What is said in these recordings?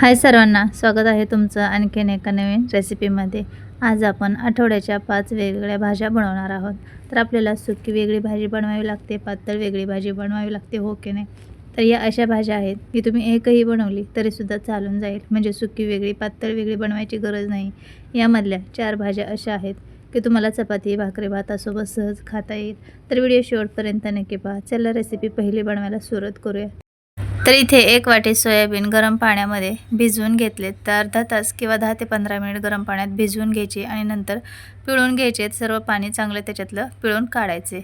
हाय सर्वांना स्वागत आहे तुमचं आणखीन एका नवीन रेसिपीमध्ये आज आपण आठवड्याच्या पाच वेगवेगळ्या भाज्या बनवणार आहोत. तर आपल्याला सुकी वेगळी भाजी बनवावी लागते पातळ वेगळी भाजी बनवावी लागते हो की नाही? तर या अशा भाज्या आहेत की तुम्ही एकही बनवली तरीसुद्धा चालून जाईल. म्हणजे सुकी वेगळी पातळ वेगळी बनवायची गरज नाही. यामधल्या चार भाज्या अशा आहेत की तुम्हाला चपाती भाकरी भातासोबत सहज खाता येईल. तर व्हिडिओ शेवटपर्यंत नक्की पहा. चला रेसिपी पहिली बनवायला सुरुवात करूया. तर इथे एक वाटी सोयाबीन गरम पाण्यामध्ये भिजवून घेतलेत तर अर्धा तास किंवा दहा ते पंधरा मिनिट गरम पाण्यात भिजवून घ्यायची आणि नंतर पिळून घ्यायचे. सर्व पाणी चांगलं त्याच्यातलं पिळून काढायचे.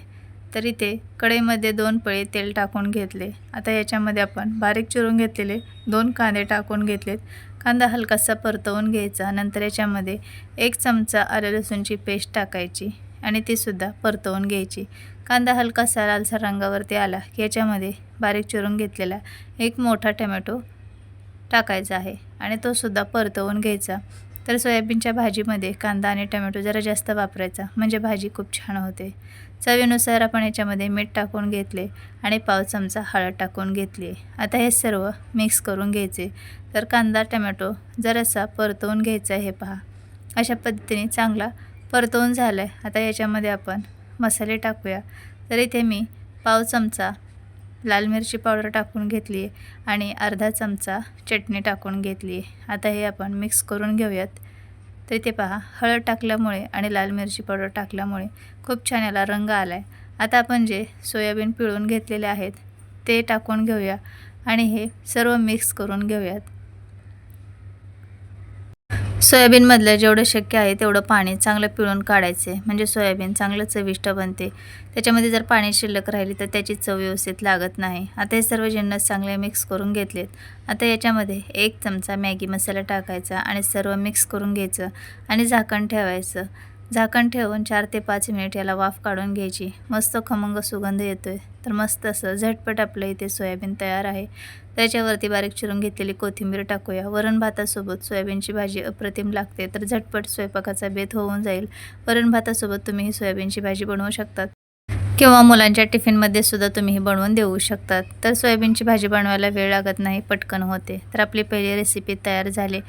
तर इथे कढईमध्ये दोन पळे तेल टाकून घेतले. आता याच्यामध्ये आपण बारीक चिरून घेतलेले दोन कांदे टाकून घेतलेत. कांदा हलकासा परतवून घ्यायचा. नंतर याच्यामध्ये एक चमचा आलं लसूणची पेस्ट टाकायची. आणि तीसुद्धा परतवून घ्यायची. कांदा हलकासा लालसर रंगावरती आला. की याच्यामध्ये बारीक चिरून घेतलेला एक मोठा टमॅटो टाकायचा आहे आणि तो सुद्धा परतवून घ्यायचा. तर सोयाबीनच्या भाजीमध्ये कांदा आणि टमॅटो जरा जास्त वापरायचा म्हणजे भाजी खूप छान होते. चवीनुसार आपण याच्यामध्ये मीठ टाकून घेतले आणि पाव चमचा हळद टाकून घेतली. आता हे सर्व मिक्स करून घ्यायचे. तर कांदा टमॅटो जरासा परतवून घ्यायचा आहे पहा. अशा पद्धतीने चांगला परतवून झालं आहे आता याच्यामध्ये आपण मसाले टाकूया. तर इथे मी पाव चमचा लाल मिरची पावडर टाकून घेतली आहे आणि अर्धा चमचा चटणी टाकून घेतली आहे. आता हे आपण मिक्स करून घेऊयात. तर इथे पहा हळद टाकल्यामुळे आणि लाल मिरची पावडर टाकल्यामुळे खूप छान याला रंग आला आहे आता आपण जे सोयाबीन पिळून घेतलेले आहेत ते टाकून घेऊया आणि हे सर्व मिक्स करून घेऊयात. सोयाबीनमधलं जेवढं शक्य आहे तेवढं पाणी चांगलं पिळून काढायचे. म्हणजे सोयाबीन चांगलं चविष्ट बनते. त्याच्यामध्ये जर पाणी शिल्लक राहिली तर त्याची चव व्यवस्थित लागत नाही. आता हे सर्व जिन्नस चांगले मिक्स करून घेतलेत. आता याच्यामध्ये एक चमचा मॅगी मसाला टाकायचा आणि सर्व मिक्स करून घ्यायचं आणि झाकण ठेवायचं. झाकण ठेवून चार ते पाच मिनिट याला वाफ काढून घ्यायची. मस्त खमंग सुगंध येतो आहे तर मस्त असं झटपट आपलं इथे सोयाबीन तयार आहे. त्याच्यावरती बारीक चिरून घेतलेली कोथिंबीर टाकूया. वरण भातासोबत सोयाबीनची भाजी अप्रतिम लागते. तर झटपट स्वयंपाकाचा बेत होऊन जाईल. वरण भातासोबत तुम्ही ही सोयाबीनची भाजी बनवू शकतात. किंवा मुलांच्या टिफिनमध्ये सुद्धा तुम्ही ही बनवून देऊ शकतात. तर सोयाबीनची भाजी बनवायला वेळ लागत नाही पटकन होते. तर आपली पहिली रेसिपी तयार झाली.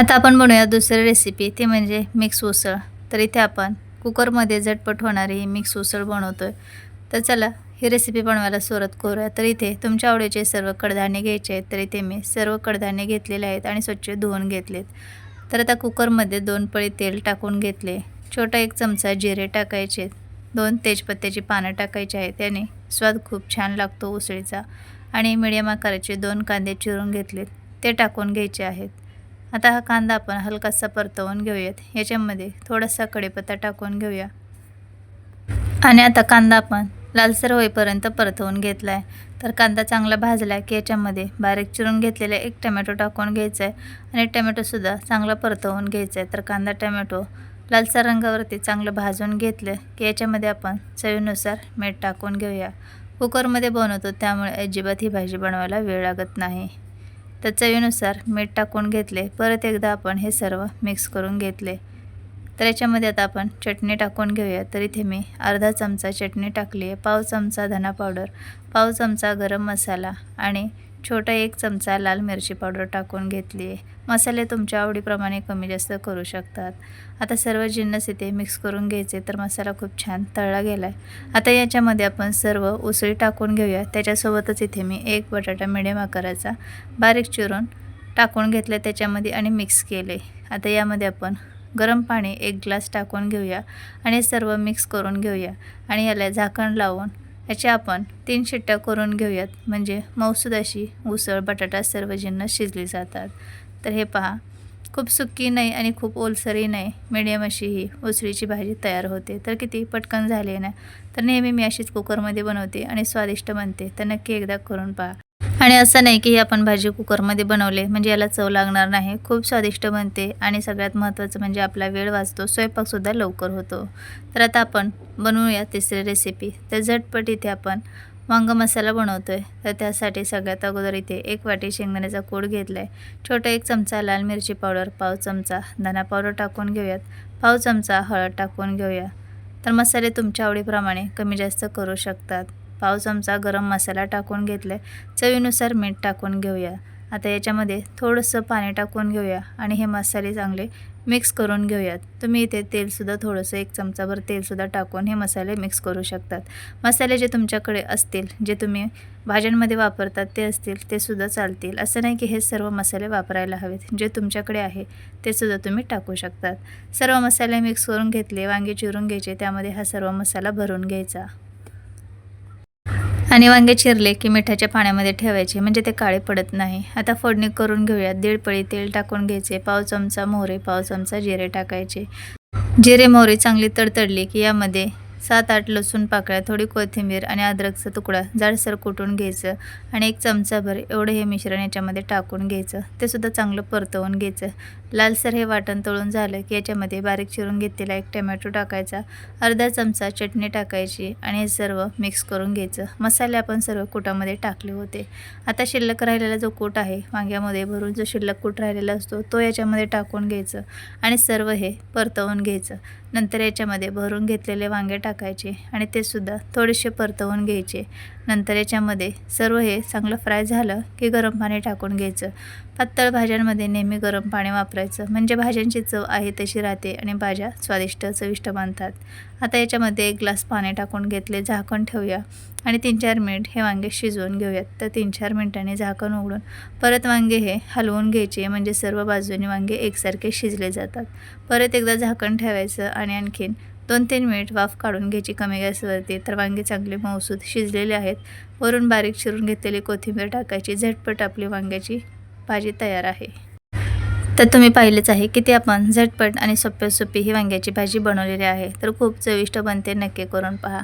आता आपण बनवूया दुसरी रेसिपी ती म्हणजे मिक्स उसळ. तर इथे आपण कुकरमध्ये झटपट होणारी ही मिक्स उसळ बनवतो आहे तर चला ही रेसिपी बनवायला सुरुवात करूया. तर इथे तुमच्या आवडीचे सर्व कडधान्य घ्यायचे आहेत. तर इथे मी सर्व कडधान्य घेतलेले आहेत आणि स्वच्छ धुवून घेतलेत. तर आता कुकरमध्ये दोन पळी तेल टाकून घेतले. छोटा एक चमचा जिरे टाकायचे दोन तेजपत्त्याची पानं टाकायची आहेत. त्याने स्वाद खूप छान लागतो उसळीचा. आणि मिडियम आकाराचे दोन कांदे चिरून घेतलेत. ते टाकून घ्यायचे आहेत. आता हा कांदा आपण हलकासा परतवून घेऊयात. याच्यामध्ये थोडासा कढीपत्ता टाकून घेऊया. आणि आता कांदा आपण लालसर होईपर्यंत परतवून घेतला आहे तर कांदा चांगला भाजला की याच्यामध्ये बारीक चिरून घेतलेला एक टमॅटो टाकून घ्यायचा आहे आणि टमॅटोसुद्धा चांगला परतवून घ्यायचा आहे तर कांदा टमॅटो लालसर रंगावरती चांगलं भाजून घेतलं की याच्यामध्ये आपण चवीनुसार मीठ टाकून घेऊया. कुकरमध्ये बनवतो त्यामुळे अजिबात ही भाजी बनवायला वेळ लागत नाही. तर चवीनुसार मीठ टाकून घेतले. परत एकदा आपण हे सर्व मिक्स करून घेतले. तर याच्यामध्ये आता आपण चटणी टाकून घेऊया. तर इथे मी अर्धा चमचा चटणी टाकली आहे. पाव चमचा धना पावडर पाव चमचा गरम मसाला आणि छोटा एक चमचा लाल मिरची पावडर टाकून घेतली. आहे मसाले तुमच्या आवडीप्रमाणे कमी जास्त करू शकतात. आता सर्व जिन्नस इथे मिक्स करून घ्यायचे तर मसाला खूप छान तळला गेला आहे आता याच्यामध्ये आपण सर्व उसळी टाकून घेऊया. त्याच्यासोबतच इथे मी एक बटाटा मिडियम आकाराचा बारीक चिरून टाकून घेतलं त्याच्यामध्ये आणि मिक्स केले. आता यामध्ये आपण गरम पाणी एक ग्लास टाकून घेऊया आणि सर्व मिक्स करून घेऊया. आणि याला झाकण लावून याच्या आपण तीन शिट्ट्या करून घेऊयात. म्हणजे मौसूद अशी उसळ बटाटा सर्व जिन्नस शिजली जातात. तर हे पहा. खूप सुक्की नाही आणि खूप ओलसरही नाही. मिडियम अशी ही उसळीची भाजी तयार होते. तर किती? पटकन झाली ना? तर नेहमी मी अशीच कुकरमध्ये बनवते आणि स्वादिष्ट बनते. तर नक्की एकदा करून पहा. आणि असं नाही की ही आपण भाजी कुकरमध्ये बनवले म्हणजे याला चव लागणार नाही. खूप स्वादिष्ट बनते आणि सगळ्यात महत्त्वाचं म्हणजे आपला वेळ वाचतो स्वयंपाकसुद्धा लवकर होतो. तर आता आपण बनवूया तिसरी रेसिपी तर झटपट इथे आपण वांग मसाला बनवतो आहे तर त्यासाठी सगळ्यात अगोदर इथे एक वाटी शेंगदाण्याचा कूड घेतला आहे छोटा एक चमचा लाल मिरची पावडर पाव चमचा धना पावडर टाकून घेऊयात. पाव चमचा हळद टाकून घेऊया. तर मसाले तुमच्या आवडीप्रमाणे कमी जास्त करू शकतात. पाव चमचा गरम मसाला टाकून घेतला आहे चवीनुसार मीठ टाकून घेऊया. आता याच्यामध्ये थोडंसं पाणी टाकून घेऊया आणि हे मसाले चांगले मिक्स करून घेऊयात. तुम्ही इथे तेलसुद्धा थोडंसं एक चमचाभर तेलसुद्धा टाकून हे मसाले मिक्स करू शकतात. मसाले जे तुमच्याकडे असतील जे तुम्ही भाज्यांमध्ये वापरतात ते असतील ते सुद्धा चालतील. असं नाही की हे सर्व मसाले वापरायला हवेत. जे तुमच्याकडे आहे ते सुद्धा तुम्ही टाकू शकतात. सर्व मसाले मिक्स करून घेतले वांगे चिरून घ्यायचे त्यामध्ये हा सर्व मसाला भरून घ्यायचा. आणि वांगे चिरले की मिठाच्या पाण्यामध्ये ठेवायचे म्हणजे ते काळे पडत नाही. आता फोडणी करून घेऊयात. दीड पळी तेल टाकून घ्यायचे. पाव चमचा मोहरे पाव चमचा जिरे टाकायचे. जिरे मोहरी चांगली तडतडली की यामध्ये सात आठ लसूण पाकळ्या थोडी कोथिंबीर आणि अद्रकचा तुकडा जाडसर कुटून घ्यायचं आणि एक चमचाभर एवढं हे मिश्रण याच्यामध्ये टाकून घ्यायचं. ते सुद्धा चांगलं परतवून घ्यायचं. लालसर हे वाटण तळून झालं की याच्यामध्ये बारीक चिरून घेतलेला एक टमॅटो टाकायचा अर्धा चमचा चटणी टाकायची आणि हे सर्व मिक्स करून घ्यायचं. मसाले आपण सर्व कुटामध्ये टाकले होते. आता शिल्लक राहिलेला जो कूट आहे वांग्यामध्ये भरून जो शिल्लक कूट राहिलेला असतो तो याच्यामध्ये टाकून घ्यायचं आणि सर्व हे परतवून घ्यायचं. नंतर याच्यामध्ये भरून घेतलेले वांगे टाक टाकायचे आणि ते सुद्धा थोडेसे परतवून घ्यायचे. नंतर याच्यामध्ये सर्व हे चांगलं फ्राय झालं की गरम पाणी टाकून घ्यायचं. पातळ भाज्यांमध्ये नेहमी गरम पाणी वापरायचं. म्हणजे भाज्यांची चव आहे तशी राहते आणि भाज्या स्वादिष्ट चविष्ट बनतात. आता याच्यामध्ये एक ग्लास पाणी टाकून घेतले झाकण ठेवूया. आणि तीन चार मिनिट हे वांगे शिजवून घेऊयात. तर तीन चार मिनिटांनी झाकण उघडून परत वांगे हे हलवून घ्यायचे. म्हणजे सर्व बाजूने वांगे एकसारखे शिजले जातात. परत एकदा झाकण ठेवायचं आणि आणखीन दोन तीन मिनिट वाफ काढून घ्यायची कमी गॅसवरती. तर वांगे चांगले मऊसूद शिजलेले आहेत. वरून बारीक चिरून घेतलेली कोथिंबीर टाकायची. झटपट आपली वांग्याची भाजी तयार आहे. तर तुम्ही पाहिलेच आहे की ते आपण झटपट आणि सोप्या सोपी ही वांग्याची भाजी बनवलेली आहे. तर खूप चविष्ट बनते. नक्की करून पहा.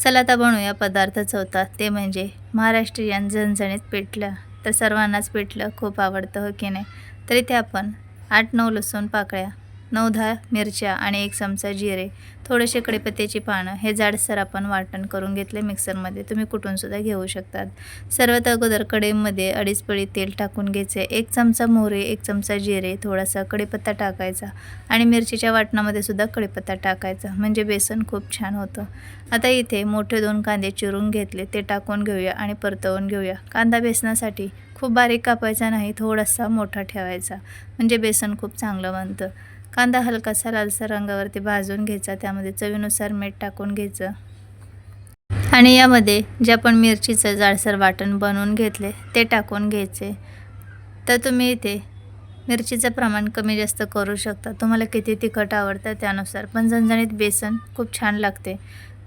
चला आता बनवूया पदार्थ चौथा ते म्हणजे महाराष्ट्रीयन झणझणीत पिठलं. तर सर्वांनाच पिठलं खूप आवडतं हो की नाही? तर इथे आपण आठ नऊ लसूण पाकळ्या नऊ दहा मिरच्या आणि एक चमचा जिरे थोडेसे कढीपत्त्याची पानं हे जाडसर आपण वाटण करून घेतले मिक्सरमध्ये. तुम्ही कुटूनसुद्धा घेऊ शकतात. सर्वात अगोदर कढईमध्ये अडीच पळी तेल टाकून घ्यायचे. एक चमचा मोहरे एक चमचा जिरे थोडासा कढीपत्ता टाकायचा आणि मिरचीच्या वाटणामध्ये सुद्धा कढीपत्ता टाकायचा. म्हणजे बेसन खूप छान होतं. आता इथे मोठे दोन कांदे चिरून घेतले. ते टाकून घेऊया आणि परतवून घेऊया. कांदा बेसनासाठी खूप बारीक कापायचा नाही थोडासा मोठा ठेवायचा. म्हणजे बेसन खूप चांगलं बनतं. कांदा हलकासा लालसर रंगावरती भाजून घ्यायचा. त्यामध्ये चवीनुसार मीठ टाकून घ्यायचं. आणि यामध्ये जे आपण मिरचीचं जाडसर वाटण बनवून घेतले ते टाकून घ्यायचे. तर तुम्ही इथे मिरचीचं प्रमाण कमी जास्त करू शकता. तुम्हाला किती तिखट आवडतं त्यानुसार. पण झणझणीत बेसन खूप छान लागते.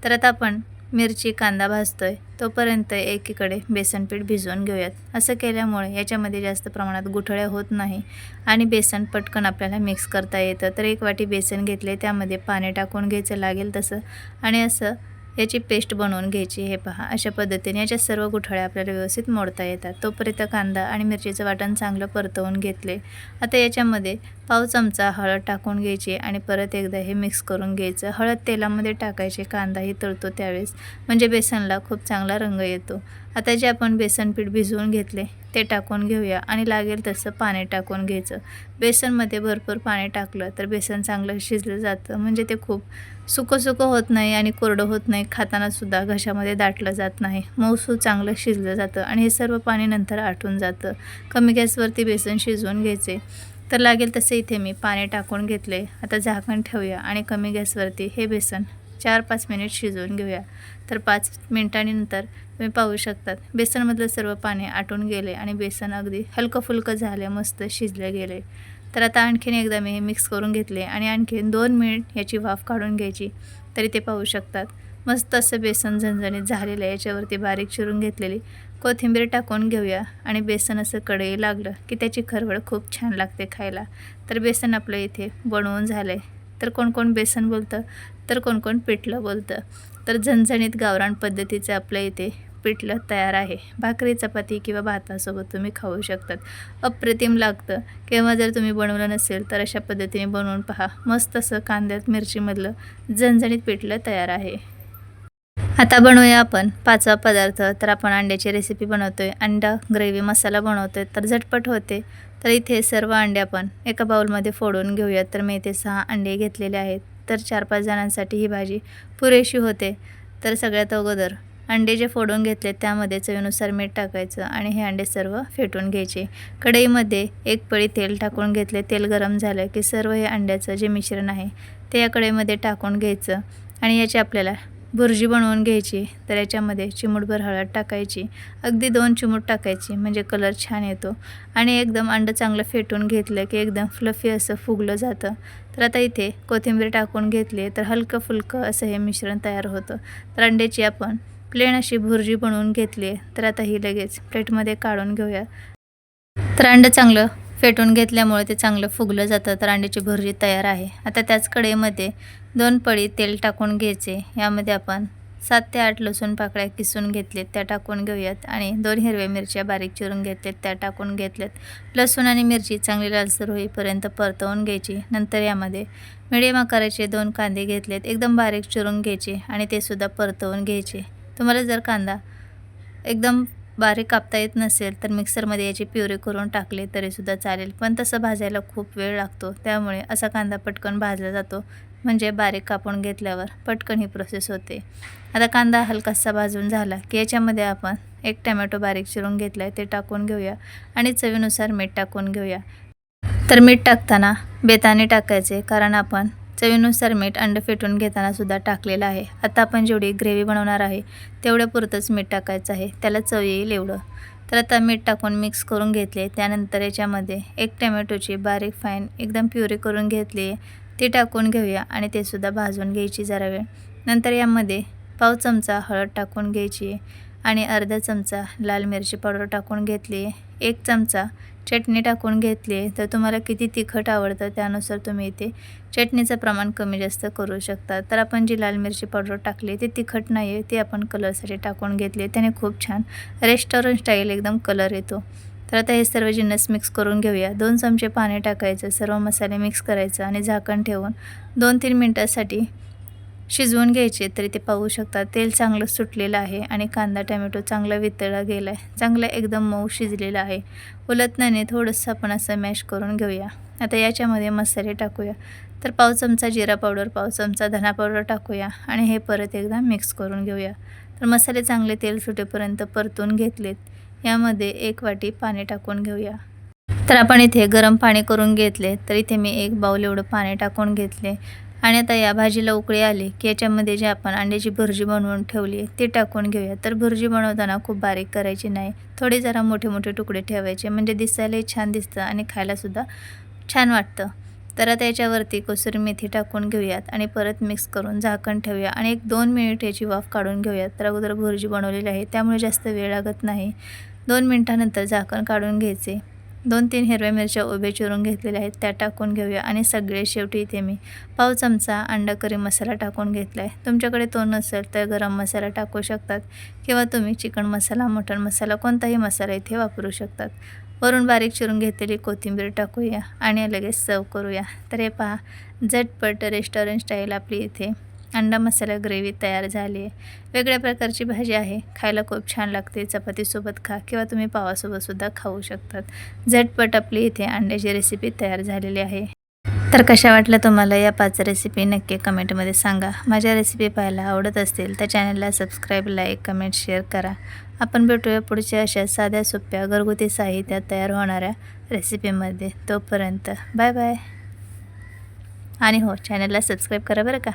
तर आता आपण मिरची कांदा भाजतोय तोपर्यंत एकीकडे बेसनपीठ भिजवून घेऊयात. असं केल्यामुळे याच्यामध्ये जास्त प्रमाणात गुठळ्या होत नाही आणि बेसन पटकन आपल्याला मिक्स करता येतं. तर एक वाटी बेसन घेतले त्यामध्ये पाणी टाकून घ्यायचं लागेल तसं. आणि असं याची पेस्ट बनवून घ्यायची हे पहा. अशा पद्धतीने याच्या सर्व गुठळ्या आपल्याला व्यवस्थित मोडता येतात. तोपर्यंत कांदा आणि मिरचीचं वाटण चांगलं परतवून घेतले. आता याच्यामध्ये पाव चमचा हळद टाकून घ्यायची आणि परत एकदा हे मिक्स करून घ्यायचं. हळद तेलामध्ये टाकायचे कांदाही तळतो त्यावेळेस. म्हणजे बेसनला खूप चांगला रंग येतो. आता जे आपण बेसन पीठ भिजवून घेतले ते टाकून घेऊया. आणि लागेल तसं पाणी टाकून घ्यायचं. बेसनमध्ये भरपूर पाणी टाकलं तर बेसन चांगलं शिजलं जातं. म्हणजे ते खूप सुकं सुकं होत नाही आणि कोरडं होत नाही खातानासुद्धा घशामध्ये दाटलं जात नाही. मऊसूद चांगलं शिजलं जातं आणि हे सर्व पाणी नंतर आटून जातं. कमी गॅसवरती बेसन शिजवून घ्यायचे. तर लागेल तसे इथे मी पाणी टाकून घेतले. आता झाकण ठेवूया आणि कमी गॅसवरती हे बेसन चार पाच मिनिट शिजवून घेऊया. तर पाच मिनिटांनंतर तुम्ही पाहू शकतात. बेसनमधलं सर्व पाणी आटून गेले आणि बेसन अगदी हलकं फुलकं झाले मस्त शिजले गेले. तर आता आणखीन एकदा मी हे मिक्स करून घेतले आणि आणखीन दोन मिनिट याची वाफ काढून घ्यायची तरी ते पाहू शकतात. मस्त असं बेसन झणझणीत झालेलं आहे याच्यावरती बारीक चिरून घेतलेली. कोथिंबीर टाकून घेऊया आणि बेसन असं कढई लागलं की त्याची खरवड खूप छान लागते खायला. तर बेसन आपलं इथे बनवून झालं आहे तर कोण कोण बेसन बोलतं? तर कोण कोण पिठलं बोलतं? तर झणझणीत गावरान पद्धतीचं आपल्या इथे पिठलं तयार आहे. भाकरी चपाती किंवा भातासोबत तुम्ही खाऊ शकतात. अप्रतिम लागतं. किंवा जर तुम्ही बनवलं नसेल तर अशा पद्धतीने बनवून पहा. मस्त असं कांद्यात मिरचीमधलं झणझणीत पिठलं तयार आहे. आता बनवूया आपण पाचवा पदार्थ. तर आपण अंड्याची रेसिपी बनवतोय. अंडा ग्रेव्ही मसाला बनवतोय. तर झटपट होते. तर इथे सर्व अंडे आपण एका बाउलमध्ये फोडून घेऊयात. तर मी इथे सहा अंडे घेतलेले आहेत. तर चार पाच जणांसाठी ही भाजी पुरेशी होते. तर सगळ्यात अगोदर अंडे जे फोडून घेतले त्यामध्ये चवीनुसार मीठ टाकायचं आणि हे अंडे सर्व फेटून घ्यायचे. कढईमध्ये एक पळी तेल टाकून घेतले. तेल गरम झालं की सर्व हे अंड्याचं जे मिश्रण आहे ते या कढईमध्ये टाकून घ्यायचं आणि याची आपल्याला भुर्जी बनवून घ्यायची. तर याच्यामध्ये चिमूटभर हळद टाकायची. अगदी दोन चिमूट टाकायची म्हणजे कलर छान येतो. आणि एकदम अंडं चांगलं फेटून घेतलं की एकदम फ्लफी असं फुगलं जातं. तर आता इथे कोथिंबीर टाकून घेतली. तर हलकं फुलकं असं हे मिश्रण तयार होतं. तर अंड्याची आपण प्लेन अशी भुर्जी बनवून घेतली आहे. तर आता ही लगेच प्लेटमध्ये काढून घेऊया. तर अंडं चांगलं फेटून घेतल्यामुळे ते चांगलं फुगलं जातं. तर अंड्याची भुर्जी तयार आहे. आता त्याच कढईमध्ये दोन पळी तेल टाकून घ्यायचे. यामध्ये आपण सात ते आठ लसूण पाकळ्या किसून घेतलेत त्या टाकून घेऊयात. आणि दोन हिरव्या मिरच्या बारीक चिरून घेतलेत त्या टाकून घेतल्यात लसूण आणि मिरची चांगली लालसर होईपर्यंत परतवून घ्यायची. नंतर यामध्ये मिडियम आकाराचे दोन कांदे घेतलेत एकदम बारीक चिरून घ्यायचे आणि ते सुद्धा परतवून घ्यायचे. तुम्हाला जर कांदा एकदम बारीक कापता येत नसेल तर मिक्सरमध्ये याची प्युरी करून टाकले तरीसुद्धा चालेल. पण तसं भाजायला खूप वेळ लागतो. त्यामुळे असा कांदा पटकन भाजला जातो म्हणजे बारीक कापून घेतल्यावर पटकन ही प्रोसेस होते. आता कांदा हलकासा भाजून झाला की याच्यामध्ये आपण एक टमॅटो बारीक चिरून घेतला आहे ते टाकून घेऊया आणि चवीनुसार मीठ टाकून घेऊया. तर मीठ टाकताना बेताने टाकायचे कारण आपण चवीनुसार मीठ अंड फेटून घेताना सुद्धा टाकलेलं आहे. आता आपण जेवढी ग्रेव्ही बनवणार आहे तेवढ्या पुरतंच मीठ टाकायचं आहे. त्याला चव येईल एवढं. तर आता मीठ टाकून मिक्स करून घेतले. त्यानंतर याच्यामध्ये एक टमॅटोची बारीक फाईन एकदम प्युरी करून घेतली. आहे ती टाकून घेऊया आणि ते सुद्धा भाजून घ्यायची जरा वेळ. नंतर यामध्ये पाव चमचा हळद टाकून घ्यायची. आणि अर्धा चमचा लाल मिरची पावडर टाकून घेतली. एक चमचा चटणी टाकून घेतली. आहे तर तुम्हाला किती तिखट आवडतं त्यानुसार तुम्ही इथे चटणीचं प्रमाण कमी जास्त करू शकता. तर आपण जी लाल मिरची पावडर टाकली ती तिखट नाही आहे ती आपण कलरसाठी टाकून घेतली. त्याने खूप छान रेस्टॉरंट स्टाईल एकदम कलर येतो. तर आता हे सर्व जिन्नस मिक्स करून घेऊया. दोन चमचे पाणी टाकायचं सर्व मसाले मिक्स करायचं आणि झाकण ठेवून दोन तीन मिनटासाठी शिजवून घ्यायचे तरी ते पाहू शकता तेल चांगलं सुटलेलं आहे आणि कांदा टमॅटो चांगला वितळला गेला आहे चांगला एकदम मऊ शिजलेला आहे. उलटण्याने थोडंसं आपण असं मॅश करून घेऊया. आता याच्यामध्ये मसाले टाकूया. तर पाव चमचा जिरा पावडर पाव चमचा धना पावडर टाकूया आणि हे परत एकदा मिक्स करून घेऊया. तर मसाले चांगले तेल सुटेपर्यंत परतून घेतलेत. यामध्ये एक वाटी पाणी टाकून घेऊया. तर आपण इथे गरम पाणी करून घेतले. तर इथे मी एक बाऊल एवढं पाणी टाकून घेतले. आणि आता या भाजीला उकळी आली की याच्यामध्ये जे आपण अंड्याची भुर्जी बनवून ठेवली आहे ती टाकून घेऊया. तर भुर्जी बनवताना खूप बारीक करायची नाही. थोडे जरा मोठे मोठे तुकडे ठेवायचे. म्हणजे दिसायलाही छान दिसतं आणि खायलासुद्धा छान वाटतं. तर आता याच्यावरती कसुरी मेथी टाकून घेऊयात आणि परत मिक्स करून झाकण ठेवूया आणि एक दोन मिनिट याची वाफ काढून घेऊयात. तर अगोदर भुर्जी बनवलेली आहे त्यामुळे जास्त वेळ लागत नाही. दोन मिनटानंतर झाकण काढून घ्यायचे. दोन तीन हिरव्या मिरच्या उभे चिरून घेतलेल्या आहेत त्या टाकून घेऊया. आणि सगळे शेवटी इथे मी पाव चमचा अंडा करी मसाला टाकून घेतला आहे तुमच्याकडे तो नसेल तर गरम मसाला टाकू शकतात किंवा तुम्ही चिकन मसाला मटण मसाला कोणताही मसाला इथे वापरू शकतात. वरून बारीक चिरून घेतलेली कोथिंबीर टाकूया आणि लगेच सर्व करूया. तर हे पहा झटपट रेस्टॉरंट स्टाईल आपली इथे अंडा मसाला ग्रेव्ही तयार झाली आहे. वेगळ्या प्रकारची भाजी आहे. खायला खूप छान लागते. चपातीसोबत खा किंवा तुम्ही पावासोबतसुद्धा खाऊ शकतात. झटपट आपली इथे अंड्याची रेसिपी तयार झालेली आहे. तर कशा वाटल्या तुम्हाला या पाच रेसिपी नक्की कमेंटमध्ये सांगा. माझ्या रेसिपी पाहायला आवडत असतील तर चॅनलला सबस्क्राईब लाईक कमेंट शेअर करा. आपण भेटूया पुढच्या अशा साध्या सोप्या घरगुती साहित्यात तयार होणाऱ्या रेसिपीमध्ये तोपर्यंत बाय बाय आणि हो चॅनलला सबस्क्राईब करा बरं का.